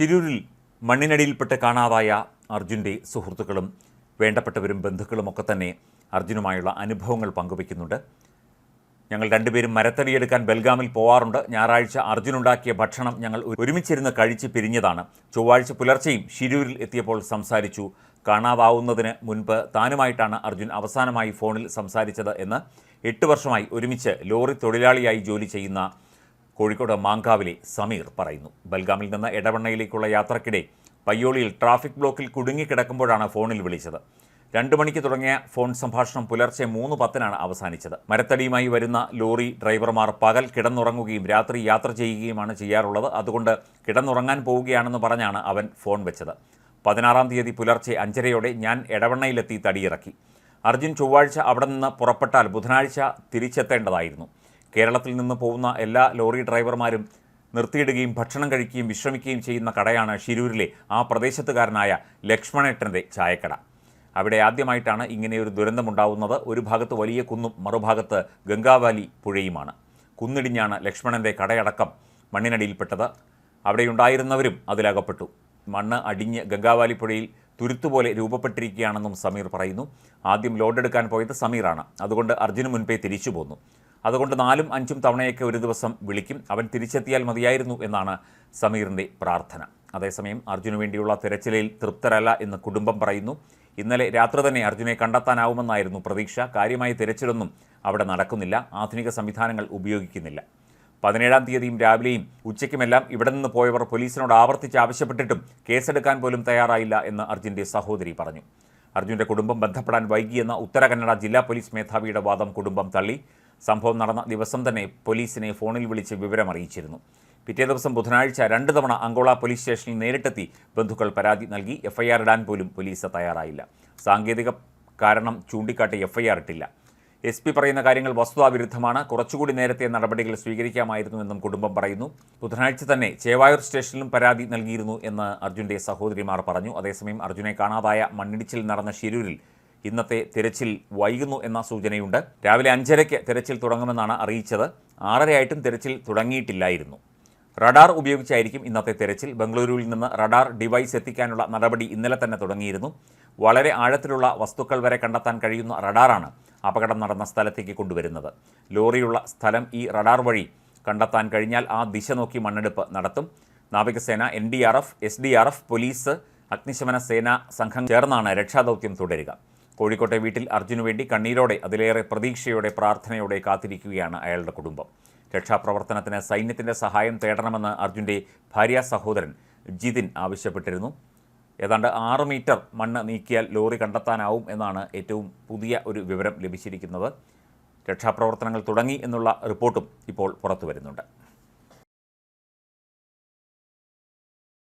ഷിരൂരിൽ മണ്ണിനടിയിൽപ്പെട്ട് കാണാതായ അർജുന്റെ സുഹൃത്തുക്കളും വേണ്ടപ്പെട്ടവരും ബന്ധുക്കളുമൊക്കെ തന്നെ അർജുനുമായുള്ള അനുഭവങ്ങൾ പങ്കുവയ്ക്കുന്നുണ്ട്. ഞങ്ങൾ രണ്ടുപേരും മരത്തടിയെടുക്കാൻ ബൽഗാമിൽ പോവാറുണ്ട്. ഞായറാഴ്ച അർജുനുണ്ടാക്കിയ ഭക്ഷണം ഞങ്ങൾ ഒരുമിച്ചിരുന്ന് കഴിച്ച് പിരിഞ്ഞതാണ്. ചൊവ്വാഴ്ച പുലർച്ചെയും ഷിരൂരിൽ എത്തിയപ്പോൾ സംസാരിച്ചു. കാണാതാവുന്നതിന് മുൻപ് താനുമായിട്ടാണ് അർജുൻ അവസാനമായി ഫോണിൽ സംസാരിച്ചത് എന്ന് എട്ട് വർഷമായി ഒരുമിച്ച് ലോറി തൊഴിലാളിയായി ജോലി ചെയ്യുന്ന കോഴിക്കോട് മാങ്കാവിലെ സമീർ പറയുന്നു. ബൽഗാമിൽ നിന്ന് എടവണ്ണയിലേക്കുള്ള യാത്രക്കിടെ പയ്യോളിയിൽ ട്രാഫിക് ബ്ലോക്കിൽ കുടുങ്ങിക്കിടക്കുമ്പോഴാണ് ഫോണിൽ വിളിച്ചത്. രണ്ടു മണിക്ക് തുടങ്ങിയ ഫോൺ സംഭാഷണം പുലർച്ചെ മൂന്ന് പത്തിനാണ് അവസാനിച്ചത്. മരത്തടിയുമായി വരുന്ന ലോറി ഡ്രൈവർമാർ പകൽ കിടന്നുറങ്ങുകയും രാത്രി യാത്ര ചെയ്യുകയുമാണ് ചെയ്യാറുള്ളത്. അതുകൊണ്ട് കിടന്നുറങ്ങാൻ പോവുകയാണെന്ന് പറഞ്ഞാണ് അവൻ ഫോൺ വെച്ചത്. പതിനാറാം തീയതി പുലർച്ചെ അഞ്ചരയോടെ ഞാൻ എടവണ്ണയിലെത്തി തടിയിറക്കി. അർജുൻ ചൊവ്വാഴ്ച അവിടെ നിന്ന് പുറപ്പെട്ടാൽ ബുധനാഴ്ച തിരിച്ചെത്തേണ്ടതായിരുന്നു. കേരളത്തിൽ നിന്ന് പോകുന്ന എല്ലാ ലോറി ഡ്രൈവർമാരും നിർത്തിയിടുകയും ഭക്ഷണം കഴിക്കുകയും വിശ്രമിക്കുകയും ചെയ്യുന്ന കടയാണ് ഷിരൂരിലെ ആ പ്രദേശത്തുകാരനായ ലക്ഷ്മണേട്ടന്റെ ചായക്കട. അവിടെ ആദ്യമായിട്ടാണ് ഇങ്ങനെയൊരു ദുരന്തമുണ്ടാവുന്നത് ഒരു ഭാഗത്ത് വലിയ കുന്നും മറുഭാഗത്ത് ഗംഗാവാലി പുഴയുമാണ്. കുന്നിടിഞ്ഞാണ് ലക്ഷ്മണന്റെ കടയടക്കം മണ്ണിനടിയിൽപ്പെട്ടത്. അവിടെയുണ്ടായിരുന്നവരും അതിലകപ്പെട്ടു. മണ്ണ് അടിഞ്ഞ് ഗംഗാവാലി പുഴയിൽ തുരുത്തുപോലെ രൂപപ്പെട്ടിരിക്കുകയാണെന്നും സമീർ പറയുന്നു. ആദ്യം ലോഡെടുക്കാൻ പോയത് സമീറാണ്. അതുകൊണ്ട് അർജുന് മുൻപേ തിരിച്ചു പോന്നു അതുകൊണ്ട് നാലും അഞ്ചും തവണയൊക്കെ ഒരു ദിവസം വിളിക്കും. അവൻ തിരിച്ചെത്തിയാൽ മതിയായിരുന്നു എന്നാണ് സമീറിന്റെ പ്രാർത്ഥന. അതേസമയം അർജുന് വേണ്ടിയുള്ള തിരച്ചിലിൽ തൃപ്തരല്ല എന്ന് കുടുംബം പറയുന്നു. ഇന്നലെ രാത്രി തന്നെ അർജുനെ കണ്ടെത്താനാവുമെന്നായിരുന്നു പ്രതീക്ഷ. കാര്യമായ തിരച്ചിലൊന്നും അവിടെ നടക്കുന്നില്ല. ആധുനിക സംവിധാനങ്ങൾ ഉപയോഗിക്കുന്നില്ല. പതിനേഴാം തീയതിയും രാവിലെയും ഉച്ചയ്ക്കുമെല്ലാം ഇവിടെ നിന്ന് പോയവർ പോലീസിനോട് ആവർത്തിച്ച് ആവശ്യപ്പെട്ടിട്ടും കേസെടുക്കാൻ പോലും തയ്യാറായില്ല എന്ന് അർജുന്റെ സഹോദരി പറഞ്ഞു. അർജുന്റെ കുടുംബം ബന്ധപ്പെടാൻ വൈകിയെന്ന ഉത്തര കന്നഡ ജില്ലാ പോലീസ് മേധാവിയുടെ വാദം കുടുംബം തള്ളി. സംഭവം നടന്ന ദിവസം തന്നെ പോലീസിനെ ഫോണിൽ വിളിച്ച് വിവരം അറിയിച്ചിരുന്നു. പിറ്റേ ദിവസം ബുധനാഴ്ച രണ്ട് തവണ അങ്കോള പോലീസ് സ്റ്റേഷനിൽ നേരിട്ടെത്തി ബന്ധുക്കൾ പരാതി നൽകി. എഫ്ഐആർ ഇടാൻ പോലും പോലീസ് തയ്യാറായില്ല. സാങ്കേതിക കാരണം ചൂണ്ടിക്കാട്ടി എഫ്ഐആർ ഇട്ടില്ല. എസ് പി പറയുന്ന കാര്യങ്ങൾ വസ്തുതാവിരുദ്ധമാണ്. കുറച്ചുകൂടി നേരത്തെ നടപടികൾ സ്വീകരിക്കാമായിരുന്നുവെന്നും കുടുംബം പറയുന്നു. ബുധനാഴ്ച തന്നെ ചേവായൂർ സ്റ്റേഷനിലും പരാതി നൽകിയിരുന്നു എന്ന് അർജുന്റെ സഹോദരിമാർ പറഞ്ഞു. അതേസമയം അർജുനെ കാണാതായ മണ്ണിടിച്ചിൽ നടന്ന ഷിരൂരിൽ ഇന്നത്തെ തിരച്ചിൽ വൈകുന്നു എന്ന സൂചനയുണ്ട്. രാവിലെ അഞ്ചരയ്ക്ക് തിരച്ചിൽ തുടങ്ങുമെന്നാണ് അറിയിച്ചത്. ആറരയായിട്ടും തിരച്ചിൽ തുടങ്ങിയിട്ടില്ലായിരുന്നു. റഡാർ ഉപയോഗിച്ചായിരിക്കും ഇന്നത്തെ തിരച്ചിൽ. ബംഗളൂരുവിൽ നിന്ന് റഡാർ ഡിവൈസ് എത്തിക്കാനുള്ള നടപടി ഇന്നലെ തന്നെ തുടങ്ങിയിരുന്നു. വളരെ ആഴത്തിലുള്ള വസ്തുക്കൾ വരെ കണ്ടെത്താൻ കഴിയുന്ന റഡാറാണ് അപകടം നടന്ന സ്ഥലത്തേക്ക് കൊണ്ടുവരുന്നത്. ലോറിയുള്ള സ്ഥലം ഈ റഡാർ വഴി കണ്ടെത്താൻ കഴിഞ്ഞാൽ ആ ദിശ നോക്കി മണ്ണെടുപ്പ് നടത്തും. നാവികസേന N D R F S D R F police അഗ്നിശമന സേന സംഘം ചേർന്നാണ് രക്ഷാദൗത്യം തുടരുക. കോഴിക്കോട്ടെ വീട്ടിൽ അർജുനു വേണ്ടി കണ്ണീരോടെ അതിലേറെ പ്രതീക്ഷയോടെ പ്രാർത്ഥനയോടെ കാത്തിരിക്കുകയാണ് അയാളുടെ കുടുംബം. രക്ഷാപ്രവർത്തനത്തിന് സൈന്യത്തിന്റെ സഹായം തേടണമെന്ന് അർജുന്റെ ഭാര്യ സഹോദരൻ ജിതിൻ ആവശ്യപ്പെട്ടിരുന്നു. ഏതാണ്ട് ആറ് മീറ്റർ മണ്ണ് നീക്കിയാൽ ലോറി കണ്ടെത്താനാവും എന്നാണ് ഏറ്റവും പുതിയ ഒരു വിവരം ലഭിച്ചിരിക്കുന്നത്. രക്ഷാപ്രവർത്തനങ്ങൾ തുടങ്ങി എന്നുള്ള റിപ്പോർട്ടും ഇപ്പോൾ പുറത്തു വരുന്നുണ്ട്